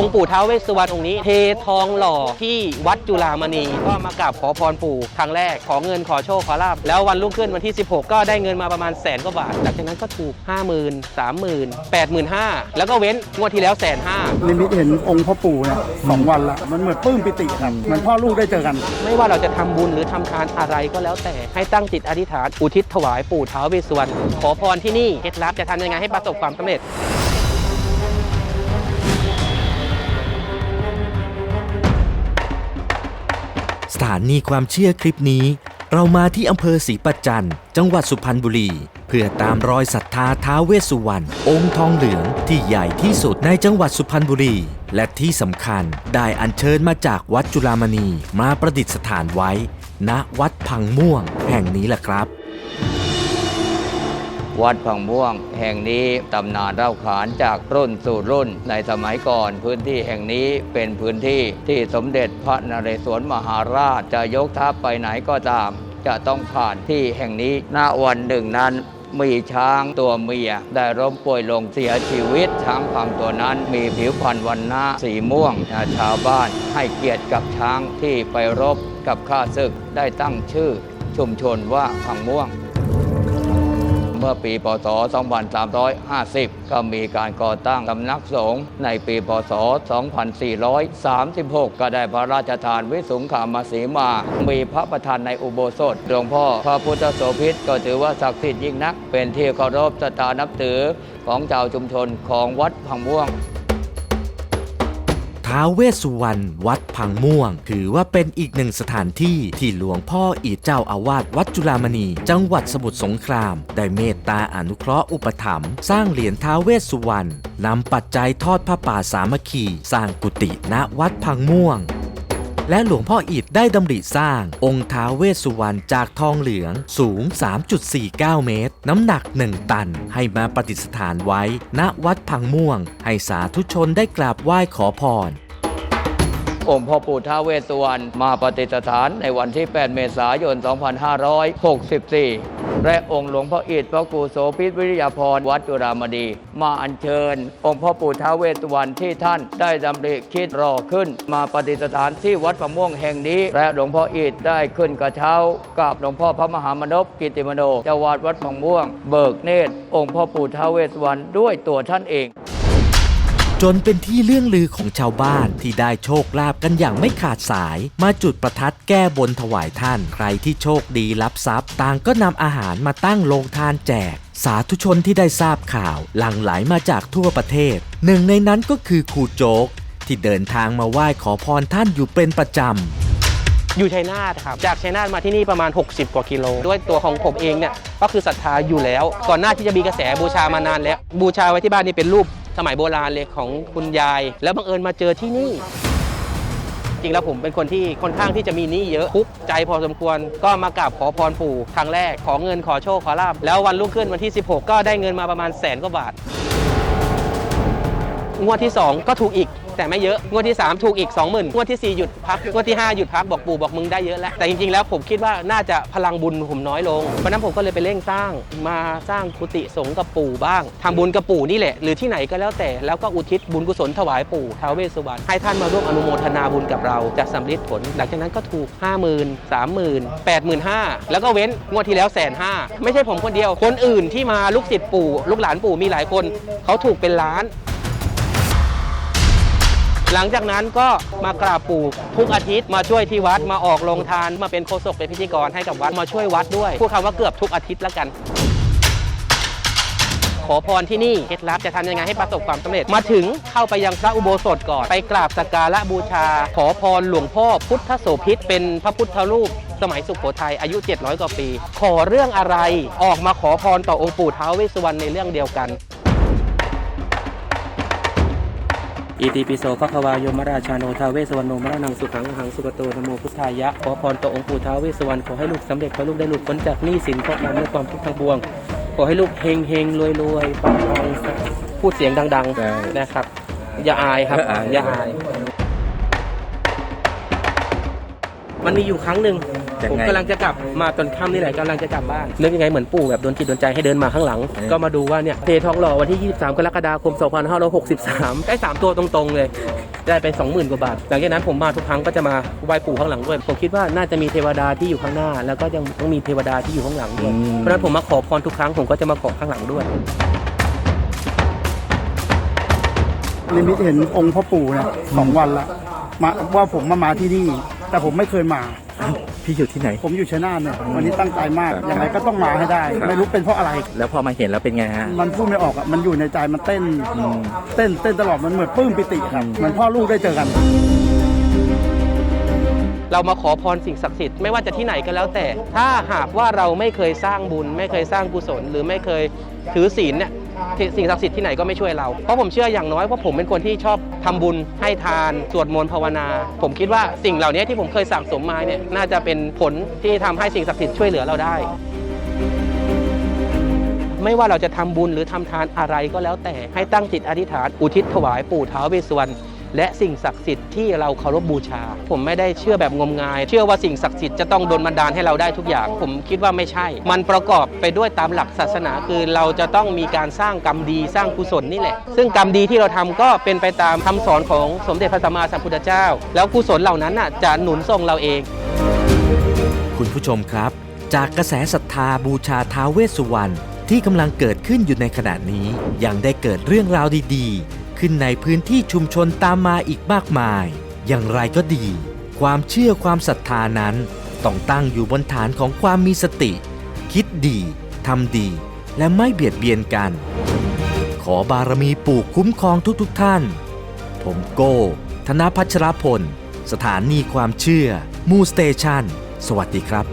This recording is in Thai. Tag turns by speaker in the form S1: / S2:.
S1: องค์ปู่ท้าวเวสสุวรรณองค์นี้ เททองหล่อที่วัดจุฬามณี ก็มากราบขอพรปู่ครั้งแรก ขอเงินขอโชคขอลาบ แล้ววันรุ่งขึ้นวันที่ 16 ก็ได้เงินมาประมาณแสนกว่าบาทหลังจากนั้นก็ถูก 5 0 0 0 0 3 0 0 0 0 8 5 0 0 0แล้วก็เว้นงวดที่แล้วแสนห้า
S2: นิมิตเห็นองค์พ่อปู่เนี่ยสองวันละมันเหมือนปลื้มปิติครับเหมือนพ่อลูกได้เจอกัน
S1: ไม่ว่าเราจะทำบุญหรือทำทานอะไรก็แล้วแต่ให้ตั้งจิตอธิษฐานอุทิศถวายปู่ท้าวเวสสุวรรณขอพรที่นี่เคล็ดลับจะทำยังไงให้ประสบความสำเร็จ
S3: ถานีความเชื่อคลิปนี้ เรามาที่อำเภอศรีประจันจังหวัดสุพรรณบุรี เพื่อตามรอยศรัทธาท้าเวสสุวรรณองค์ทองเหลืองที่ใหญ่ที่สุดในจังหวัดสุพรรณบุรี และที่สำคัญได้อัญเชิญมาจากวัดจุฬามณีมาประดิษฐานไว้ ณวัดพังม่วง แห่งนี้แหละครับ
S4: วัดพังม่วงแห่งนี้ตำนานเล่าขานจากรุ่นสู่รุ่นในสมัยก่อนพื้นที่แห่งนี้เป็นพื้นที่ที่สมเด็จพระนเรศวรมหาราชจะยกทัพไปไหนก็ตาม จะต้องผ่านที่แห่งนี้ณวันหนึ่งนั้นมีช้างตัวเมีย ได้ล้มป่วยลงเสียชีวิต ช้างพังตัวนั้นมีผิวพรรณวันนะสีม่วง ชาวบ้านให้เกียรติกับช้างที่ไปรบกับข้าศึกได้ตั้งชื่อชุมชนว่าพังม่วง เมื่อปีพศ 2350 ก็มีการก่อตั้งสำนักสงฆ์ในปีพศ 2436 ก็ได้พระราชทานวิสุงขามสีมา มีพระประธานในอุโบสถหลวงพ่อพระพุทธโสภิตก็ถือว่าศักดิ์สิทธิ์ยิ่งนัก เป็นที่เคารพสตานับถือของชาวชุมชนของวัดพังม่วง
S3: ท้าเวสสุวรรณวัดพังม่วง ถือว่าเป็นอีกหนึ่งสถานที่ที่หลวงพ่ออีเจ้าอาวาสวัดจุฬามณี จังหวัดสมุทรสงคราม ได้เมตตาอนุเคราะห์อุปถัมภ์สร้างเหรียญท้าเวสสุวรรณนำปัจจัยทอดผ้าป่าสามัคคี สร้างกุฏิณวัดพังม่วง และหลวงพ่ออิฐได้ดำริสร้าง องค์ท้าเวสสุวรรณจากทองเหลืองสูง 3.49 เมตร น้ำหนัก 1 ตัน ให้มาประดิษฐานไว้ ณวัดพังม่วง ให้สาธุชนได้กราบไหว้ขอพร
S4: องค์พ่อปู่ท้าเวสสุวรรณมาปฏิสถานในวันที่ 8 เมษายน 2564 และองค์หลวงพ่ออิฐพระกูโสภิตวิริยาพรวัดจุฬามณีมาอัญเชิญ องค์พ่อปู่ท้าเวสสุวรรณที่ท่านได้ดำริคิดรอขึ้น มาปฏิสถานที่วัดประม่วงแห่งนี้ และหลวงพ่ออิฐได้ขึ้นกระเช้ากับหลวงพ่อพระมหามนพกิติมโนเจ้าวาดวัดประม่วง เบิกเนตรองค์พ่อปู่ท้าเวสสุวรรณด้วยตัวท่านเอง
S3: จนเป็นที่เลื่องลือของชาวบ้านที่ได้โชคลาภกันอย่างไม่ขาดสาย มาจุดประทัดแก้บนถวายท่าน ใครที่โชคดีรับทรัพย์ ต่างก็นำอาหารมาตั้งโรงทานแจก สาธุชนที่ได้ทราบข่าว หลั่งไหลมาจากทั่วประเทศ หนึ่งในนั้นก็คือครูโจ๊ก ที่เดินทางมาไหว้ขอพรท่านอยู่เป็นประจำ
S1: อยู่ชัยนาทครับ จากชัยนาทมาที่นี่ประมาณ 60 กว่ากิโล ด้วยตัวของผมเองเนี่ย ก็คือศรัทธาอยู่แล้ว ก่อนหน้าที่จะมีกระแสบูชามานานแล้ว บูชาไว้ที่บ้านนี่เป็นรูป สมัยโบราณเลยของคุณยาย แล้วบังเอิญมาเจอที่นี่ จริงแล้วผมเป็นคนที่ค่อนข้างที่จะมีหนี้เยอะทุกข์ใจพอสมควร ก็มากราบขอพรปู่ครั้งแรกขอเงินขอโชคขอลาบแล้ววันรุ่งขึ้นวันที่ 16 ก็ได้เงินมาประมาณแสนกว่าบาทงวดที่ 2 ก็ถูกอีกแต่ไม่เยอะ งวดที่ 3 ถูกอีก 20,000 งวดทีสี่ 4 หยุดพัก งวดที่ 5 หยุดพัก บอกปู่บอกมึงได้เยอะแล้ว แต่จริงๆ แล้วผมคิดว่าน่าจะพลังบุญผมน้อยลง เพราะนั้นผมก็เลยไปเร่งสร้างมาสร้างกุฏิสงฆ์กับปู่บ้างทำบุญกับปู่นี่แหละ หรือที่ไหนก็แล้วแต่ แล้วก็อุทิศบุญกุศลถวายปู่ท้าวเวสสุวรรณให้ท่านมาร่วมอนุโมทนาบุญกับเราจะสำเร็จผล หลังจากนั้นก็ถูก 5 0 0 0 0 30,000 85,000 แล้วก็เว้นงวดที่แล้วแสนห้าไม่ใช่ผมคนเดียว คนอื่นที่มาลูกศิษย์ปู่ ลูกหลานปู่มีหลายคน เขาถูกเป็นล้าน หลังจากนั้นก็มากราบปู่ทุกอาทิตย์มาช่วยที่วัดมาออกโรงทาน มาเป็นโฆษกเป็นพิธีกรให้กับวัดมาช่วยวัดด้วยพูดคำว่าเกือบทุกอาทิตย์แล้วกัน ขอพรที่นี่เคล็ดลับจะทำยังไงให้ประสบความสำเร็จมาถึงเข้าไปยังพระอุโบสถก่อนไปกราบสักการะบูชา ขอพรหลวงพ่อพุทธโสภิตเป็นพระพุทธรูปสมัยสุโขทัยอายุ 700 กว่าปี ขอเรื่องอะไรออกมาขอพรต่อองค์ปู่ท้าวเวสสุวรรณในเรื่องเดียวกัน อิติปิโสภควายมราชาโนทาเวสวรรณโนมรณังสุขังหังสุกโตนโมพุทธายะขอพรต่อองค์ปู่ท้าเวสวรรณขอให้ลูกสำเร็จขอให้ลูกได้หลุดพ้นจากหนี้สินเพราะการเมื่อความทุกข์ทั้งปวง ขอให้ลูกเฮงเฮงรวยรวยปังปังพูดเสียงดัง ๆ นะครับ อย่าอายครับ
S5: อย่าอาย
S1: มันมีอยู่ครั้งหนึ่ง
S5: ยัง
S1: ผม
S5: ไง
S1: กำลังจะกลับมาตอนค่ำนี่แหละกำลังจะกลับบ้านนึกยังไงเหมือนปู่แบบโดนจิตโดนใจให้เดินมาข้างหลัง
S5: เออ
S1: ก็มาดูว่าเนี่ยเททองหล่อวันที่ 23 กรกฎาคม 2563 ได้สามตัวตรงๆเลย ได้ไป 20,000 กว่าบาท หลังจากนั้นผมมาทุกครั้งก็จะมาไหว้ปู่ข้างหลังด้วย ผมคิดว่าน่าจะมีเทวดาที่อยู่ข้างหน้า แล้วก็ยังต้องมีเทวดาที่อยู่ข้างหลังด้วยเพราะฉะนั้นผมมาขอพรทุกครั้งผมก็จะมาขอข้างหลังด้วย
S2: นิมิตเห็นองค์พ่อปู่เนี่ยสองวันละมาว่าผมมามาที่นี่ แต่ผมไม่เคยมา
S5: พี่อยู่ที่ไหน
S2: ผมอยู่ชัยนาทเนี่ยวันนี้ตั้งใจมากยังไงก็ต้องมาให้ได้ ไม่รู้เป็นเพราะอะไร
S5: แล้วพอมาเห็นแล้วเป็นไงฮะ
S2: มันพูดไม่ออกอะมันอยู่ในใจมันเต้นเต้นเต้นตลอดมันเหมือนปลื้มปิติครับเหมือนพ่อลูกได้เจอกัน
S1: เรามาขอพรสิ่งศักดิ์สิทธิ์ไม่ว่าจะที่ไหนก็แล้วแต่ ถ้าหากว่าเราไม่เคยสร้างบุญ ไม่เคยสร้างกุศลหรือไม่เคยถือศีลเนี่ยที่ สิ่งศักดิ์สิทธิ์ที่ไหนก็ไม่ช่วยเรา เพราะผมเชื่ออย่างน้อยเพราะผมเป็นคนที่ชอบทำบุญให้ทานสวดมนต์ภาวนา ผมคิดว่าสิ่งเหล่านี้ที่ผมเคยสั่งสมมาเนี่ยน่าจะเป็นผลที่ทำให้สิ่งศักดิ์สิทธิ์ช่วยเหลือเราได้ ไม่ว่าเราจะทำบุญหรือทำทานอะไรก็แล้วแต่ให้ตั้งจิตอธิษฐานอุทิศถวายปู่ท้าวเวสสวรรณ และสิ่งศักดิ์สิทธิ์ที่เราเคารพบบูชา ผมไม่ได้เชื่อแบบงมงาย เชื่อว่าสิ่งศักดิ์สิทธิ์จะต้องโดนบันดาลให้เราได้ทุกอย่าง ผมคิดว่าไม่ใช่ มันประกอบไปด้วยตามหลักศาสนาคือเราจะต้องมีการสร้างกรรมดีสร้างกุศลนี่แหละ ซึ่งกรรมดีที่เราทำก็เป็นไปตามคำสอนของสมเด็จพระสัมมาสัมพุทธเจ้า แล้วกุศลเหล่านั้นน่ะจะหนุนส่งเราเอง
S3: คุณผู้ชมครับ จากกระแสศรัทธาบูชาท้าวเวสสุวรรณที่กำลังเกิดขึ้นอยู่ในขณะนี้ยังได้เกิดเรื่องราวดีๆ ขึ้นในพื้นที่ชุมชนตามมาอีกมากมาย อย่างไรก็ดี ความเชื่อความศรัทธานั้น ต้องตั้งอยู่บนฐานของความมีสติ คิดดีทำดี และไม่เบียดเบียนกัน ขอบารมีปู่คุ้มครองทุกๆทท่าน ผมโก้ ธนพัชรพล สถานีความเชื่อ มูสเตชันสวัสดีครับ